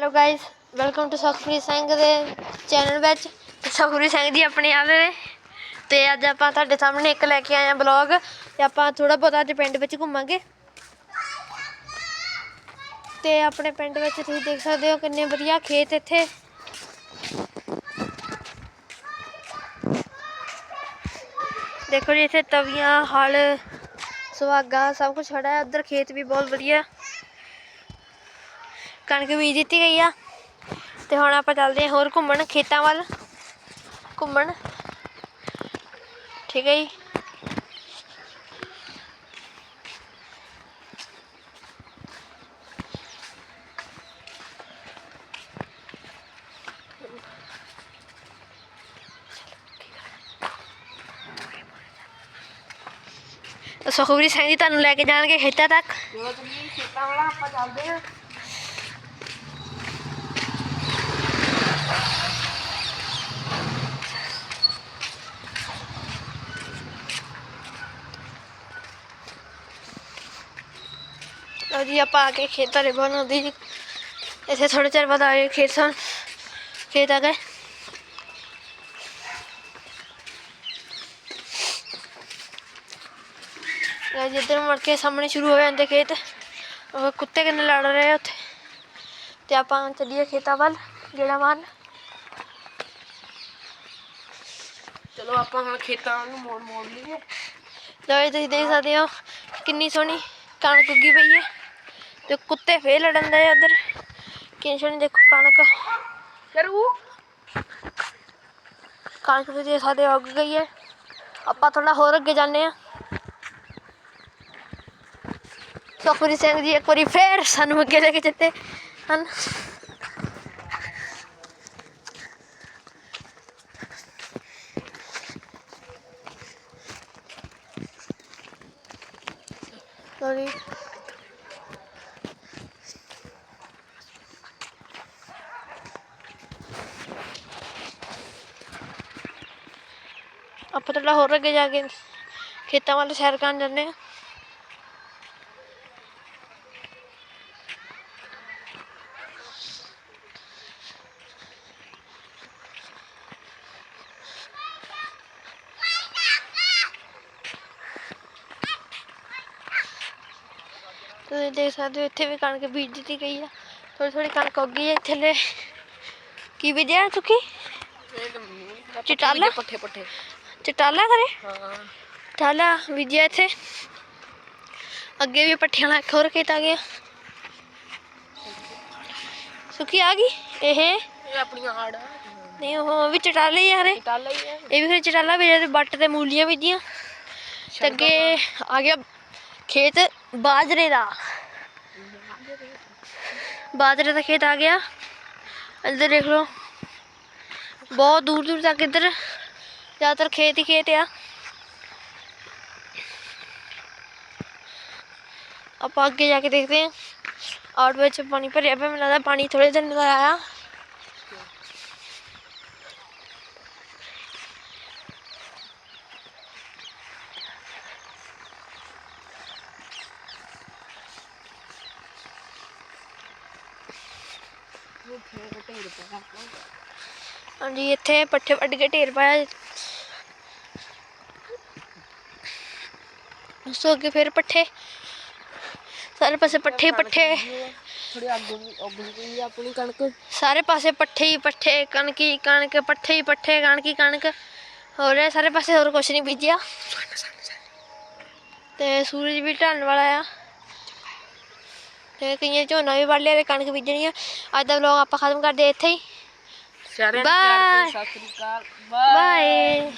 Hello guys welcome to Sukhpreet Singh ਦੇ channel ਵਿੱਚ। ਸੁਖਪ੍ਰੀਤ ਸਿੰਘ ਜੀ ਆਪਣੇ ਆਲੇ ਤੇ ਅੱਜ ਆਪਾਂ ਤੁਹਾਡੇ ਸਾਹਮਣੇ ਇੱਕ ਲੈ ਕੇ ਆਏ ਆ ਬਲੌਗ ਤੇ ਆਪਾਂ ਥੋੜਾ ਬਹੁਤਾ ਅੱਜ ਪਿੰਡ ਵਿੱਚ ਘੁੰਮਾਂਗੇ। ਤੇ ਆਪਣੇ ਪਿੰਡ ਵਿੱਚ ਤੁਸੀਂ ਦੇਖ ਸਕਦੇ ਹੋ ਕਿੰਨੇ ਵਧੀਆ ਖੇਤ ਇੱਥੇ। ਦੇਖੋ ਜੀ, ਇੱਥੇ ਤਵੀਆਂ, ਹਲ, ਸੁਹਾਗਾ, ਸਭ ਕੁਝ ਖੜਾ ਹੈ। ਉਧਰ ਖੇਤ ਵੀ ਬਹੁਤ ਵਧੀਆ। ਕਣਕ ਬੀਜ ਦਿੱਤੀ ਗਈ ਆ। ਤੇ ਹੁਣ ਆਪਾਂ ਚੱਲਦੇ ਹਾਂ ਹੋਰ ਘੁੰਮਣ, ਖੇਤਾਂ ਵੱਲ। ਘੁੰਮਣ। ਠੀਕ ਹੈ ਜੀ। ਤਾਂ ਸੁਖਬੀਰ ਸਿੰਘ ਜੀ ਤੁਹਾਨੂੰ ਲੈ ਕੇ ਜਾਣਗੇ ਖੇਤਾਂ ਤੱਕ। ਜਦੋਂ ਤੁਸੀਂ ਖੇਤਾਂ ਵਾਲਾ ਆਪਾਂ ਚੱਲਦੇ ਆ ਲਓ ਜੀ ਆਪਾਂ ਆ ਕੇ ਖੇਤਾਂ ਦੇ ਬਣਾਉਂਦੇ ਜੀ ਇੱਥੇ ਥੋੜੇ ਚਿਰ ਬਾਅਦ ਆ ਗਏ ਖੇਤ ਸਨ ਖੇਤ ਆ ਗਏ। ਲਓ ਜੀ ਇੱਧਰ ਮੁੜ ਕੇ ਸਾਹਮਣੇ ਸ਼ੁਰੂ ਹੋ ਜਾਂਦੇ ਖੇਤ ਉਹ ਕੁੱਤੇ ਕਿੰਨੇ ਲੜ ਰਹੇ ਆ ਉੱਥੇ। ਤੇ ਆਪਾਂ ਚੱਲੀਏ ਖੇਤਾਂ ਵੱਲ ਗੇੜਾ ਮਾਰਨ। ਚਲੋ ਆਪਾਂ ਹੁਣ ਖੇਤਾਂ ਨੂੰ ਮੋੜ ਮੋੜ ਲਈਏ। ਲਓ ਜੀ ਤੁਸੀਂ ਦੇਖ ਸਕਦੇ ਹੋ ਕਿੰਨੀ ਸੋਹਣੀ ਕਣਕ ਉੱਗੀ ਪਈ ਹੈ। ਤੇ ਕੁੱਤੇ ਫੇਰ ਲੜਨ ਦੇ ਉਧਰ ਕਿੰਨੀ ਸੋਹਣੀ ਦੇਖੋ ਕਣਕ ਕਰੂ ਕਣਕ ਵੀ ਦੇਖ ਸਕਦੇ ਹੋ ਉੱਗ ਗਈ ਹੈ ਆਪਾਂ ਥੋੜਾ ਹੋਰ ਅੱਗੇ ਜਾਂਦੇ ਆ ਸੁਖਪ੍ਰੀਤ ਸਿੰਘ ਜੀ ਇੱਕ ਵਾਰੀ ਫੇਰ ਸਾਨੂੰ ਅੱਗੇ ਲੈ ਕੇ ਚੱਲੇ ਹਨ ਸੌਰੀ ਆਪਾਂ ਥੋੜਾ ਹੋਰ ਅੱਗੇ ਜਾ ਕੇ ਖੇਤਾਂ ਵੱਲ ਸੈਰ ਕਰਨ ਜਾਂਦੇ ਆ ਤੁਸੀਂ ਦੇਖ ਸਕਦੇ ਹੋ ਇੱਥੇ ਵੀ ਕਣਕ ਬੀਜ ਦਿੱਤੀ ਗਈ ਆ ਥੋੜੀ ਥੋੜੀ ਕਣਕ ਉੱਗ ਗਈ ਹੈ ਇੱਥੇ ਲੈ ਕੀ ਬੀਜਿਆ ਸੁੱਕੀ ਚਿਟਾਲਾ? ਪੱਠੇ ਪੱਠੇ ਚਟਾਲਾ ਕਰੇ ਹਾਂ। ਟਾਲਾ ਬੀਜਿਆ ਇੱਥੇ? ਅੱਗੇ ਵੀ ਪੱਠਿਆਂ ਵਾਲਾ ਇੱਕ ਹੋਰ ਖੇਤ ਆ ਗਿਆ ਸੁੱਕੀ ਆ ਗਈ? ਇਹ? ਆਪਣੀਆਂ ਆੜ ਨਹੀਂ ਉਹ ਵੀ ਚਟਾਲੇ ਹੀ ਆ ਰੇ ਟਾਲ ਲਈ ਹੈ ਇਹ ਵੀ ਫਿਰ ਚਟਾਲਾ ਬੀਜਿਆ ਤੇ ਬੱਟ ਤੇ ਮੂਲੀਆਂ ਬੀਜੀਆਂ ਤੇ ਅੱਗੇ ਆ ਗਿਆ ਖੇਤ ਬਾਜਰੇ ਦਾ। ਬਾਜਰੇ ਦਾ ਖੇਤ ਆ ਗਿਆ। ਇੱਧਰ ਦੇਖ ਲਓ। ਬਹੁਤ ਦੂਰ ਦੂਰ ਤੱਕ ਇੱਧਰ ਜ਼ਿਆਦਾਤਰ ਖੇਤ ਹੀ ਖੇਤ ਆ ਆਪਾਂ ਅੱਗੇ ਜਾ ਕੇ ਦੇਖਦੇ ਹਾਂ ਆਉਟ ਵਿੱਚ ਪਾਣੀ ਭਰਿਆ ਪਿਆ ਮੈਨੂੰ ਲੱਗਦਾ ਪਾਣੀ ਥੋੜੇ ਦਿਨ ਦਾ ਆਇਆ ਹਾਂਜੀ ਇੱਥੇ ਪੱਠੇ ਵੱਢ ਕੇ ਢੇਰ ਪਾਇਆ ਉਸ ਤੋਂ ਅੱਗੇ ਫਿਰ ਪੱਠੇ ਸਾਰੇ ਪਾਸੇ ਪੱਠੇ ਹੀ ਪੱਠੇ ਥੋੜੀ ਅੱਗ ਉੱਗ ਗਈ ਆਪਣੀ ਕਣਕ ਸਾਰੇ ਪਾਸੇ ਪੱਠੇ ਹੀ ਪੱਠੇ ਕਣਕੀ ਕਣਕ ਪੱਠੇ ਹੀ ਪੱਠੇ ਕਣਕੀ ਕਣਕ ਹੋ ਰਿਹਾ ਸਾਰੇ ਪਾਸੇ ਹੋਰ ਕੁਝ ਨਹੀਂ ਬੀਜਿਆ ਤੇ ਸੂਰਜ ਵੀ ਢਲਣ ਵਾਲਾ ਆ ਤੇ ਕਈਆਂ ਝੋਨਾ ਵੀ ਵੱਢ ਲਿਆ ਤੇ ਕਣਕ ਬੀਜਣੀ ਆ ਅੱਜ ਦਾ ਵਲੌਗ ਆਪਾਂ ਖਤਮ ਕਰਦੇ ਇੱਥੇ ਹੀ ਸਾਰਿਆਂ Bye. ਸਤਿ ਸ੍ਰੀ ਅਕਾਲ ਬਾਏ